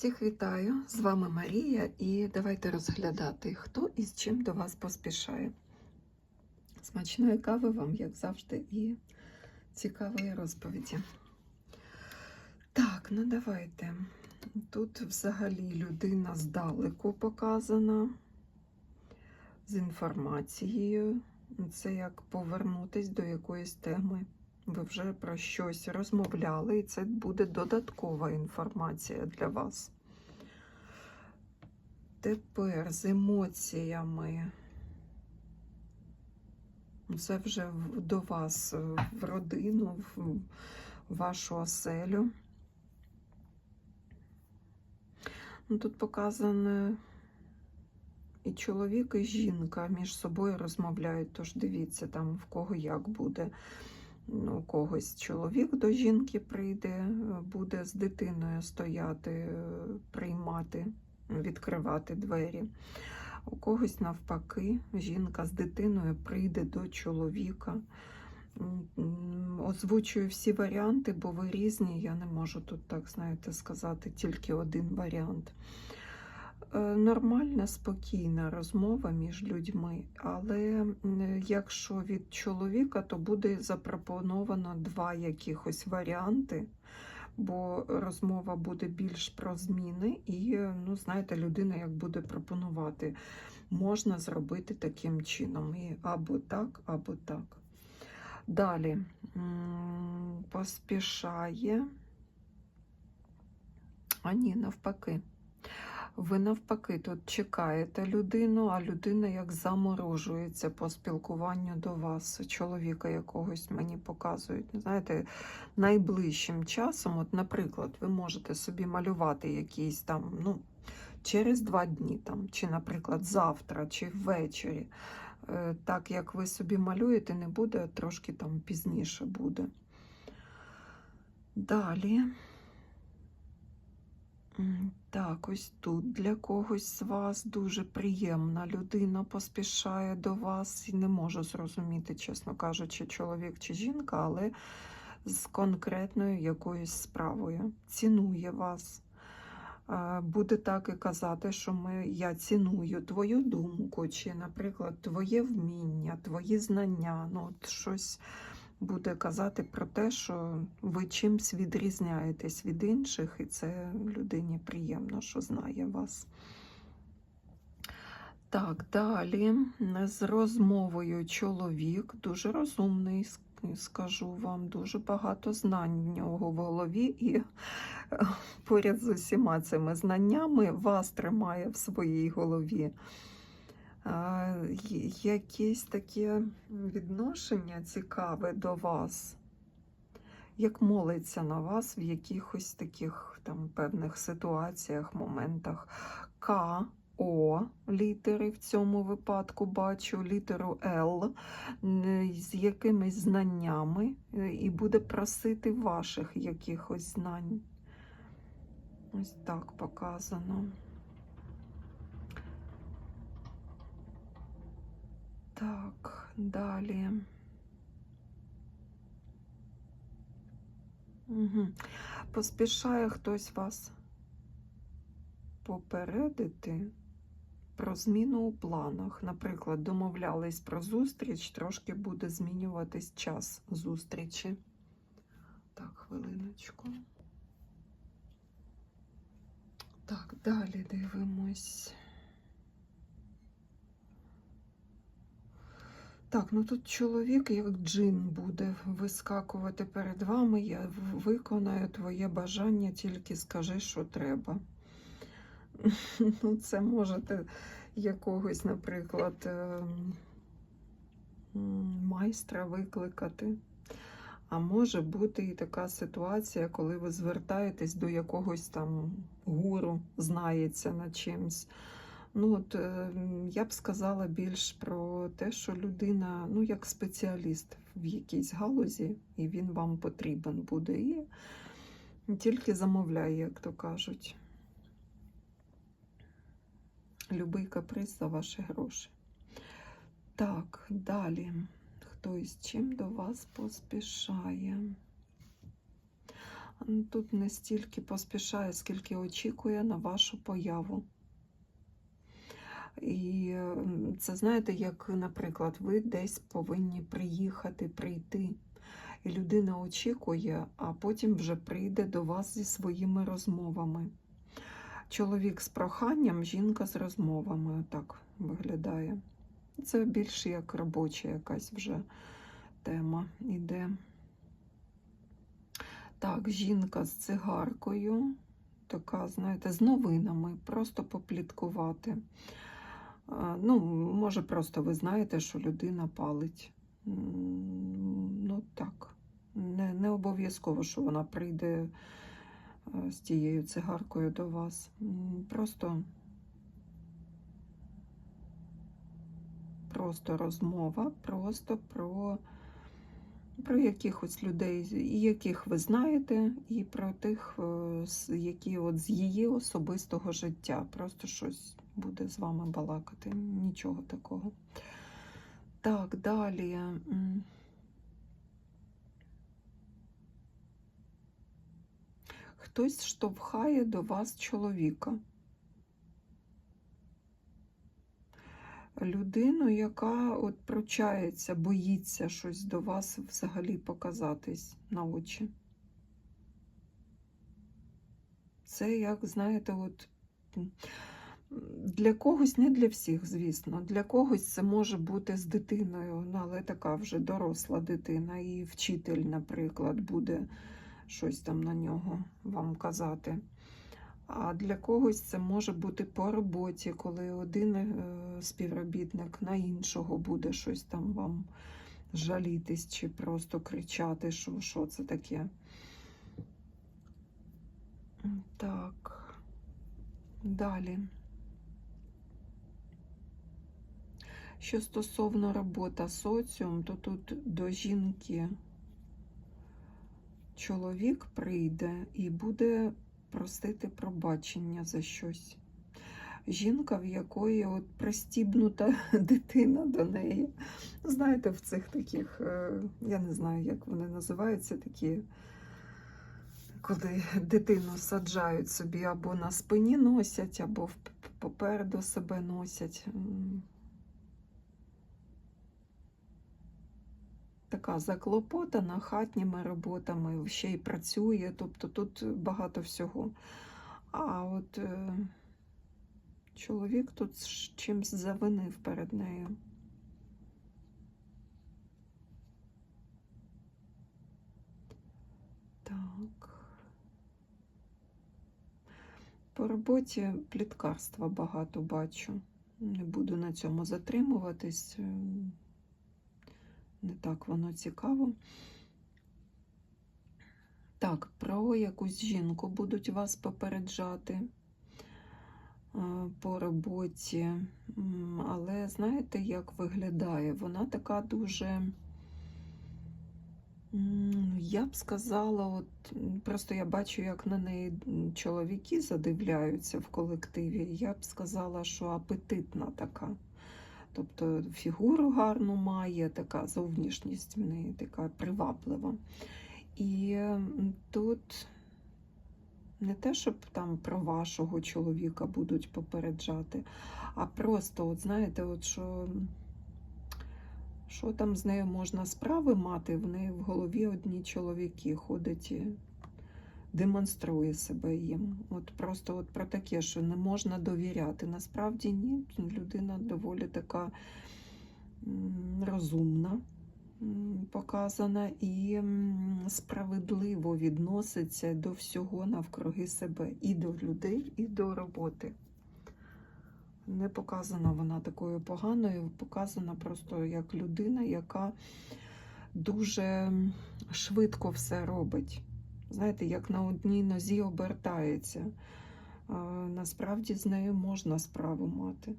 Всіх вітаю! З вами Марія, і давайте розглядати, хто і з чим до вас поспішає. Смачної кави вам, як завжди, і цікавої розповіді. Так, ну давайте. Тут взагалі людина здалеку показана з інформацією. Це як повернутись до якоїсь теми. Ви вже про щось розмовляли, і це буде додаткова інформація для вас. Тепер з емоціями. Це вже до вас е, в родину, в вашу оселю. Ну, Тут показано і чоловік, і жінка між собою розмовляють, тож дивіться, там в кого як буде. Ну, У когось чоловік до жінки прийде, буде з дитиною стояти, приймати, відкривати двері. У когось навпаки, жінка з дитиною прийде до чоловіка. Озвучую всі варіанти, бо ви різні. Я не можу тут так, знаєте, сказати тільки один варіант. Е, Нормальна, спокійна розмова між людьми, але якщо від чоловіка, то буде запропоновано два якихось варіанти, бо розмова буде більш про зміни, і, ну, знаєте, людина як буде пропонувати, можна зробити таким чином. І або так, або так. Далі поспішає. А ні, навпаки. Ви навпаки тут чекаєте людину, а людина як заморожується по спілкуванню до вас, чоловіка якогось мені показують. Знаєте, найближчим часом, от, наприклад, ви можете собі малювати якийсь там, ну, через два дні, там, чи, наприклад, завтра, чи ввечері. Е, Так як ви собі малюєте, не буде, трошки там пізніше буде. Далі. Так, ось тут для когось з вас дуже приємна людина поспішає до вас і не можу зрозуміти, чесно кажучи, чоловік чи жінка, але з конкретною якоюсь справою. Цінує вас. Буде так і казати, що ми, я ціную твою думку, чи, наприклад, твоє вміння, твої знання. Ну, от щось буде казати про те, що ви чимсь відрізняєтесь від інших, і це людині приємно, що знає вас. Так, далі з розмовою чоловік дуже розумний, скажу вам, дуже багато знань в нього в голові, і е, поряд з усіма цими знаннями вас тримає в своїй голові. Якесь таке відношення цікаве до вас, як молиться на вас в якихось таких там певних ситуаціях, моментах. К, О літери в цьому випадку бачу, літеру Л з якимись знаннями е, і буде просити ваших якихось знань. Ось так показано. Так, далі. Угу. Поспішає хтось вас попередити про зміну у планах. Наприклад, домовлялись про зустріч, трошки буде змінюватись час зустрічі. Так, хвилиночку. Так, далі дивимось. Так, ну тут чоловік, як джин, буде вискакувати перед вами. Я виконаю твоє бажання, тільки скажи, що треба. Ну, це можете якогось, наприклад, ем, майстра викликати. А може бути і така ситуація, коли ви звертаєтесь до якогось там гуру, знається над чимсь. Ну, от, е, я б сказала більш про те, що людина, ну, як спеціаліст в якійсь галузі, і він вам потрібен буде. І тільки замовляє, як то кажуть. Любий каприз за ваші гроші. Так, далі. Хто із чим до вас поспішає? Тут не стільки поспішає, скільки очікує на вашу появу. І це знаєте, як, наприклад, ви десь повинні приїхати, прийти. І людина очікує, а потім вже прийде до вас зі своїми розмовами. Чоловік з проханням, жінка з розмовами. Так виглядає. Це більше як робоча якась вже тема іде. Так, жінка з цигаркою, така, знаєте, з новинами, просто попліткувати. Ну, може, просто ви знаєте, що людина палить. Ну, так. Не, не обов'язково, що вона прийде е, з тією цигаркою до вас. Просто, просто розмова, просто про про якихось людей, яких ви знаєте, і про тих, е, які от з її особистого життя. Просто щось буде з вами балакати. Нічого такого. Так, далі. Хтось штовхає до вас чоловіка. людину, яка от пручається, боїться щось до вас взагалі показатись на очі. Це, як знаєте, от для когось, не для всіх, звісно. Для когось це може бути з дитиною, ну, але така вже доросла дитина, і вчитель, наприклад, буде щось там на нього вам казати. А для когось це може бути по роботі, коли один е, співробітник на іншого буде щось там вам жалітись чи просто кричати, що, що це таке. Так, далі. Що стосовно робота соціум, то тут до жінки чоловік прийде і буде просити пробачення за щось. Жінка, в якої от пристібнута дитина до неї. Знаєте, в цих таких, е, я не знаю, як вони називаються, такі, коли дитину саджають собі або на спині носять, або попереду себе носять. Така заклопотана хатніми роботами, ще й працює, тобто тут багато всього. А от е, чоловік тут чимсь завинив перед нею. Так. По роботі пліткарства багато бачу. Не буду на цьому затримуватись. Не так воно цікаво. Так, про якусь жінку будуть вас попереджати е, по роботі. Але знаєте, як виглядає? Вона така дуже, я б сказала, от просто я бачу, як на неї чоловіки задивляються в колективі. Я б сказала, що апетитна така. Тобто фігуру гарну має, така зовнішність в неї така приваблива. І тут не те, щоб там про вашого чоловіка будуть попереджати, а просто, от знаєте, от що, що там з нею можна справи мати, в неї в голові одні чоловіки ходить демонструє себе їм. От просто от про таке, що не можна довіряти. Насправді ні, людина доволі така розумна показана і справедливо відноситься до всього навкруги себе, і до людей, і до роботи. Не показана вона такою поганою, показана просто як людина, яка дуже швидко все робить. Знаєте, як на одній нозі обертається. Насправді з нею можна справу мати.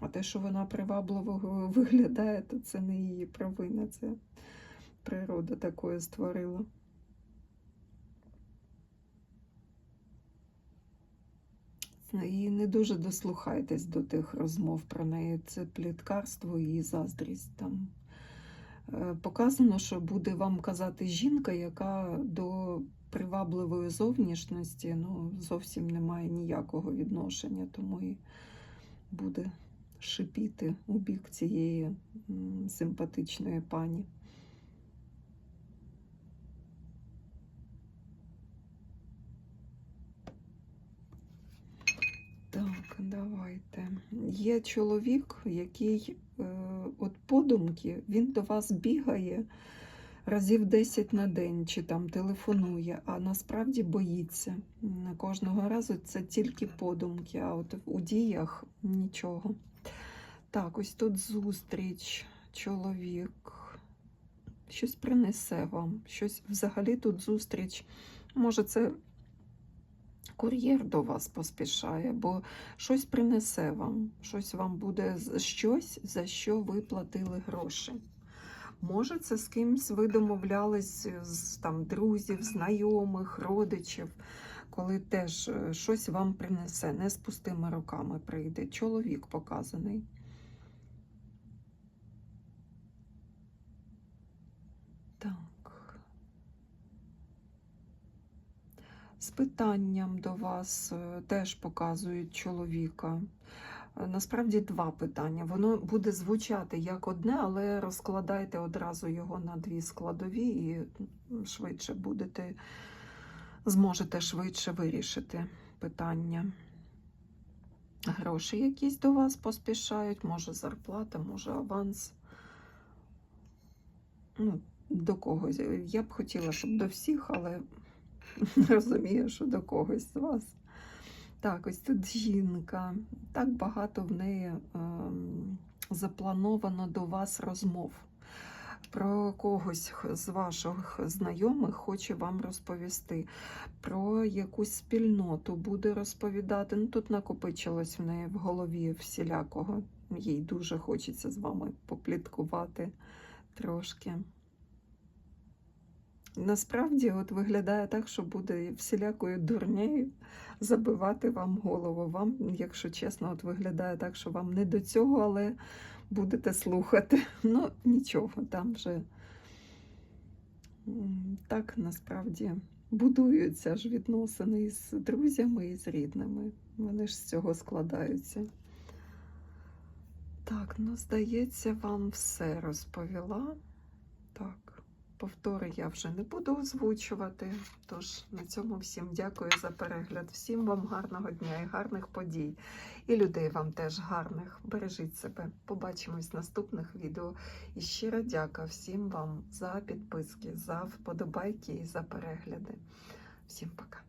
А те, що вона привабливо виглядає, то це не її провина, це природа такою створила. І не дуже дослухайтесь до тих розмов про неї. Це пліткарство і заздрість там Показано, що буде вам казати жінка, яка до привабливої зовнішності ну, зовсім не має ніякого відношення, тому і буде шипіти у бік цієї симпатичної пані. Так, давайте. Є чоловік, який е, от подумки, він до вас бігає разів 10 на день чи там телефонує, а насправді боїться. Кожного разу це тільки подумки, а от у діях нічого. Так, ось тут зустріч, чоловік. Щось принесе вам, щось взагалі тут зустріч. Може, це кур'єр до вас поспішає, бо щось принесе вам, щось вам буде щось, за що ви платили гроші. Може, це з кимсь ви домовлялись з там, друзів, знайомих, родичів, коли теж е, щось вам принесе, не з пустими руками прийде. Чоловік показаний. З питанням до вас е, теж показують чоловіка. Е, Насправді два питання. Воно буде звучати як одне, але розкладайте одразу його на дві складові і швидше будете, зможете швидше вирішити питання. Гроші якісь до вас поспішають, може зарплата, може аванс. Ну, до когось. Я б хотіла, щоб до всіх, але розумію, що до когось з вас. Так, ось тут жінка. Так багато в неї ем, заплановано до вас розмов. Про когось з ваших знайомих хоче вам розповісти. Про якусь спільноту буде розповідати. Ну, тут накопичилось в неї в голові всілякого. Їй дуже хочеться з вами попліткувати трошки. Насправді, от виглядає так, що буде всілякою дурнею забивати вам голову. Вам, якщо чесно, от виглядає так, що вам не до цього, але будете слухати. Ну, нічого, там вже так насправді будуються ж відносини із друзями і з рідними. Вони ж з цього складаються. Так, ну, здається, вам все розповіла. Так, повтори я вже не буду озвучувати. Тож на цьому всім дякую за перегляд. Всім вам гарного дня і гарних подій. І людей вам теж гарних. Бережіть себе. Побачимось в наступних відео. І щиро дяка всім вам за підписки, за вподобайки і за перегляди. Всім пока.